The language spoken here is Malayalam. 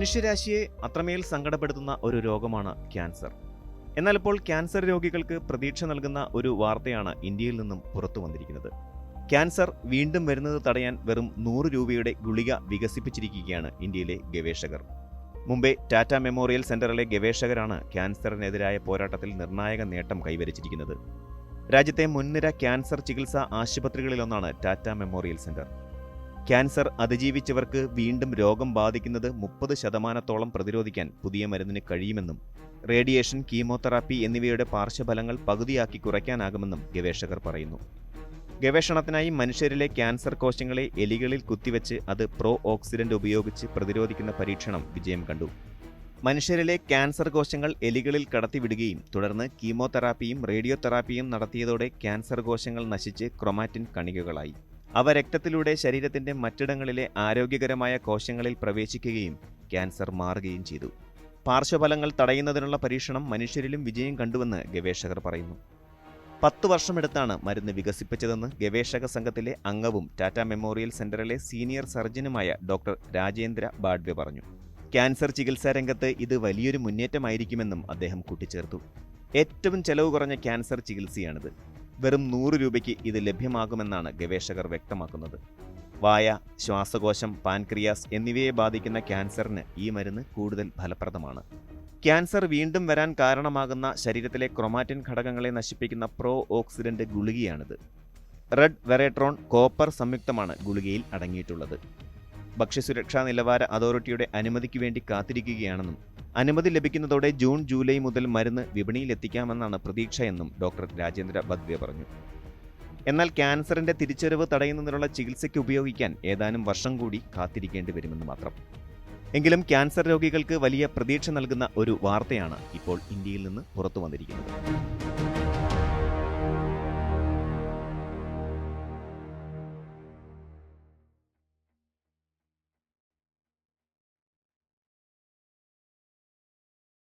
മനുഷ്യരാശിയെ അത്രമേൽ സങ്കടപ്പെടുത്തുന്ന ഒരു രോഗമാണ് ക്യാൻസർ. എന്നാൽ ഇപ്പോൾ ക്യാൻസർ രോഗികൾക്ക് പ്രതീക്ഷ നൽകുന്ന ഒരു വാർത്തയാണ് ഇന്ത്യയിൽ നിന്നും പുറത്തു വന്നിരിക്കുന്നത്. ക്യാൻസർ വീണ്ടും വരുന്നത് തടയാൻ വെറും നൂറ് രൂപയുടെ ഗുളിക വികസിപ്പിച്ചിരിക്കുകയാണ് ഇന്ത്യയിലെ ഗവേഷകർ. മുംബൈ ടാറ്റ മെമ്മോറിയൽ സെന്ററിലെ ഗവേഷകരാണ് ക്യാൻസറിനെതിരായ പോരാട്ടത്തിൽ നിർണായക നേട്ടം കൈവരിച്ചിരിക്കുന്നത്. രാജ്യത്തെ മുൻനിര ക്യാൻസർ ചികിത്സാ ആശുപത്രികളിലൊന്നാണ് ടാറ്റ മെമ്മോറിയൽ സെന്റർ. ക്യാൻസർ അതിജീവിച്ചവർക്ക് വീണ്ടും രോഗം ബാധിക്കുന്നത് മുപ്പത് ശതമാനത്തോളം പ്രതിരോധിക്കാൻ പുതിയ മരുന്നിന് കഴിയുമെന്നും റേഡിയേഷൻ കീമോതെറാപ്പി എന്നിവയുടെ പാർശ്വഫലങ്ങൾ പകുതിയാക്കി കുറയ്ക്കാനാകുമെന്നും ഗവേഷകർ പറയുന്നു. ഗവേഷണത്തിനായി മനുഷ്യരിലെ ക്യാൻസർ കോശങ്ങളെ എലികളിൽ കുത്തിവെച്ച് അത് പ്രോ ഓക്സിഡന്റ് ഉപയോഗിച്ച് പ്രതിരോധിക്കുന്ന പരീക്ഷണം വിജയം കണ്ടു. മനുഷ്യരിലെ ക്യാൻസർ കോശങ്ങൾ എലികളിൽ കടത്തിവിടുകയും തുടർന്ന് കീമോതെറാപ്പിയും റേഡിയോതെറാപ്പിയും നടത്തിയതോടെ ക്യാൻസർ കോശങ്ങൾ നശിച്ച് ക്രൊമാറ്റിൻ കണികകളായി. അവ രക്തത്തിലൂടെ ശരീരത്തിന്റെ മറ്റിടങ്ങളിലെ ആരോഗ്യകരമായ കോശങ്ങളിൽ പ്രവേശിക്കുകയും ക്യാൻസർ മാറുകയും ചെയ്തു. പാർശ്വഫലങ്ങൾ തടയുന്നതിനുള്ള പരീക്ഷണം മനുഷ്യരിലും വിജയം കണ്ടുവെന്ന് ഗവേഷകർ പറയുന്നു. പത്തു വർഷമെടുത്താണ് മരുന്ന് വികസിപ്പിച്ചതെന്ന് ഗവേഷക സംഘത്തിലെ അംഗവും ടാറ്റ മെമ്മോറിയൽ സെന്ററിലെ സീനിയർ സർജനുമായ ഡോക്ടർ രാജേന്ദ്ര ബാഡ്വെ പറഞ്ഞു. ക്യാൻസർ ചികിത്സാ രംഗത്ത് ഇത് വലിയൊരു മുന്നേറ്റമായിരിക്കുമെന്നും അദ്ദേഹം കൂട്ടിച്ചേർത്തു. ഏറ്റവും ചെലവ് കുറഞ്ഞ ക്യാൻസർ ചികിത്സയാണിത്. വെറും നൂറ് രൂപയ്ക്ക് ഇത് ലഭ്യമാകുമെന്നാണ് ഗവേഷകർ വ്യക്തമാക്കുന്നത്. വായ ശ്വാസകോശം പാൻക്രിയാസ് എന്നിവയെ ബാധിക്കുന്ന ക്യാൻസറിന് ഈ മരുന്ന് കൂടുതൽ ഫലപ്രദമാണ്. ക്യാൻസർ വീണ്ടും വരാൻ കാരണമാകുന്ന ശരീരത്തിലെ ക്രൊമാറ്റിൻ ഘടകങ്ങളെ നശിപ്പിക്കുന്ന പ്രോ ഓക്സിഡന്റ് ഗുളികയാണിത്. റെഡ് വെറേട്രോൺ കോപ്പർ സംയുക്തമാണ് ഗുളികയിൽ അടങ്ങിയിട്ടുള്ളത്. ഭക്ഷ്യസുരക്ഷാ നിലവാര അതോറിറ്റിയുടെ അനുമതിക്ക് വേണ്ടി കാത്തിരിക്കുകയാണെന്നും അനുമതി ലഭിക്കുന്നതോടെ ജൂൺ ജൂലൈ മുതൽ മരുന്ന് വിപണിയിലെത്തിക്കാമെന്നാണ് പ്രതീക്ഷയെന്നും ഡോക്ടർ രാജേന്ദ്ര ബദ്വെ പറഞ്ഞു. എന്നാൽ ക്യാൻസറിന്റെ തിരിച്ചറിവ് തടയുന്നതിനുള്ള ചികിത്സയ്ക്ക് ഉപയോഗിക്കാൻ ഏതാനും വർഷം കൂടി കാത്തിരിക്കേണ്ടി വരുമെന്ന് മാത്രം. എങ്കിലും ക്യാൻസർ രോഗികൾക്ക് വലിയ പ്രതീക്ഷ നൽകുന്ന ഒരു വാർത്തയാണ് ഇപ്പോൾ ഇന്ത്യയിൽ നിന്ന് പുറത്തു വന്നിരിക്കുന്നത്.